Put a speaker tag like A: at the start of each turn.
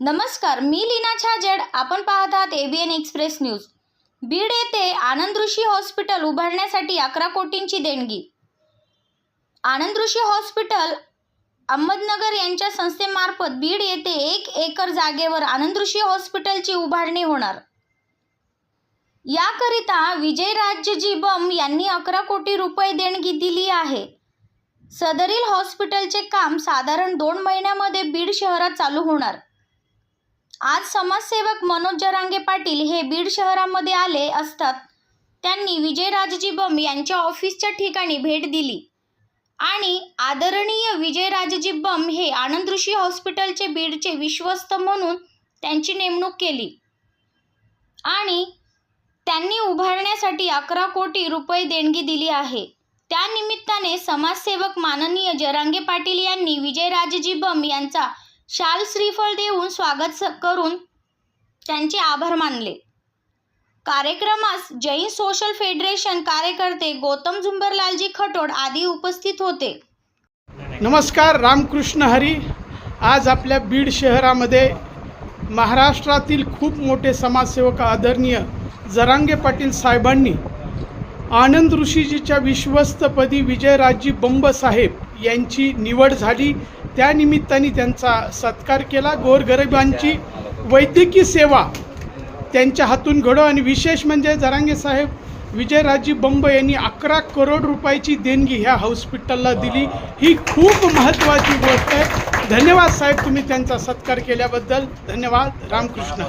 A: नमस्कार मी लीना छाजेड. आपण पाहत आहात एबीएन एक्सप्रेस न्यूज बीड येथे आनंद ऋषी हॉस्पिटल उभारण्यासाठी अकरा कोटींची देणगी. आनंद ऋषी हॉस्पिटल अहमदनगर यांच्या संस्थेमार्फत बीड येथे एक एकर जागेवर आनंद ऋषी हॉस्पिटलची उभारणी होणार. याकरिता विजयराजजी बम यांनी अकरा कोटी रुपये देणगी दिली आहे. सदरील हॉस्पिटलचे काम साधारण दोन महिन्यामध्ये बीड शहरात चालू होणार. आज समाजसेवक मनोज जरांगे पाटील हे बीड शहरामध्ये आले असतात. त्यांनी विजयराजजी बम यांच्या ऑफिसच्या ठिकाणी भेट दिली. आणि आदरणीय विजयराजजी बम हे आनंद ऋषी हॉस्पिटलचे बीडचे विश्वस्त म्हणून त्यांची नेमणूक केली. आणि त्यांनी उभारण्यासाठी अकरा कोटी रुपये देणगी दिली आहे. त्यानिमित्ताने समाजसेवक माननीय जरांगे पाटील यांनी विजयराजजी बम यांचा शाल श्रीफळ देऊन स्वागत स- करून त्यांचे आभार मानले. कार्यक्रमास जैन सोशल फेडरेशन कार्यकर्ते गौतम झुंबरलालजी खटोड आदी उपस्थित होते.
B: नमस्कार रामकृष्ण हरी. आज आपल्या बीड शहरामध्ये महाराष्ट्रातील खूप मोठे समाजसेवक आदरणीय जरांगे पाटील साहेबांनी आनंद ऋषीजीच्या विश्वस्तपदी विजयराजजी बंब साहेब यांची निवड झाली. त्यानिमित्ताने त्यांचा सत्कार केला. गोरगरिबांची वैद्यकीय सेवा त्यांच्या हातून घडो. आणि विशेष म्हणजे जरांगे साहेब विजयराजी बंब यांनी अकरा करोड रुपयाची देणगी ह्या हॉस्पिटलला दिली. ही खूप महत्त्वाची गोष्ट आहे. धन्यवाद साहेब तुम्ही त्यांचा सत्कार केल्याबद्दल. धन्यवाद. रामकृष्ण.